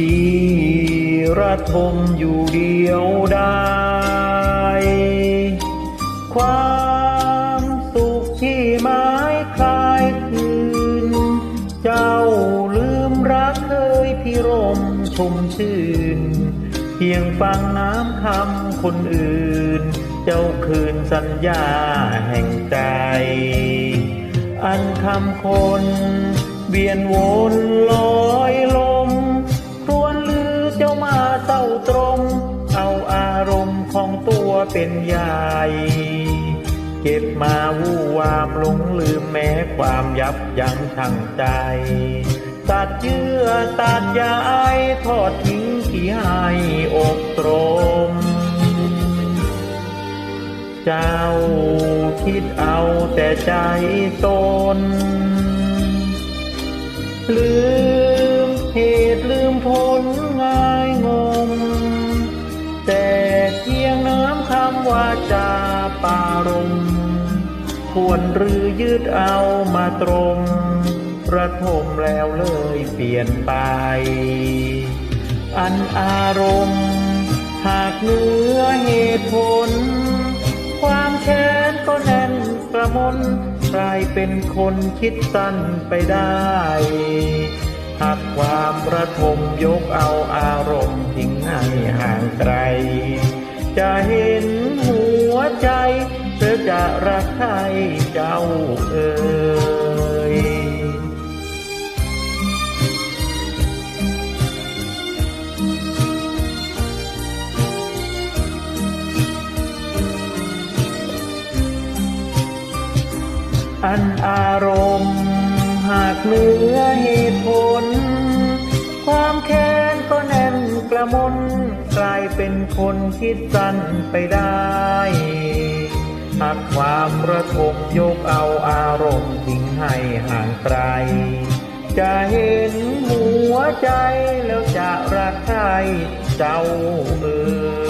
พี่ระทมอยู่เดียวได้ความสุขที่ไม้คลายคืน เจ้าลืมรักเคยพิรมชมชื่น เพียงฟังน้ำคำคนอื่น เจ้าคืนสัญญาแห่งใจ อันคำคน เวียนวนลอยลมค เป็นใหญ่เก็บมาวู่วามหลงลืมแม้ความยับยั้งชั่งใจ ตัดเยื่อตัดใยทอดทิ้งที่ให้อกตรม เจ้าคิดเอาแต่ใจตนลืม ว่าจาปารมควรหรือยืดเอามาตรงประทมแล้วเลยเปลี่ยนไป อันอารมณ์ หากเหนือเหตุผล ความแค้นก็แน่นกระมนกลายเป็นคนคิดสั้นไปได้ หากความประทมยกเอาอารมณ์ทิ้งให้ห่างไกล จะเห็นหัวใจ เธอจะรักใครเจ้าเอ่ยอันอารมณ์หากเหนือเหตุผล ความแค้นก็แน่นกระมนกลายเป็นคนคิดสั้นไปได้หากความระทมยกเอาอารมณ์ทิ้งให้ห่างไกล จะเห็นหัวใจแล้วจะรักใครเจ้าเออ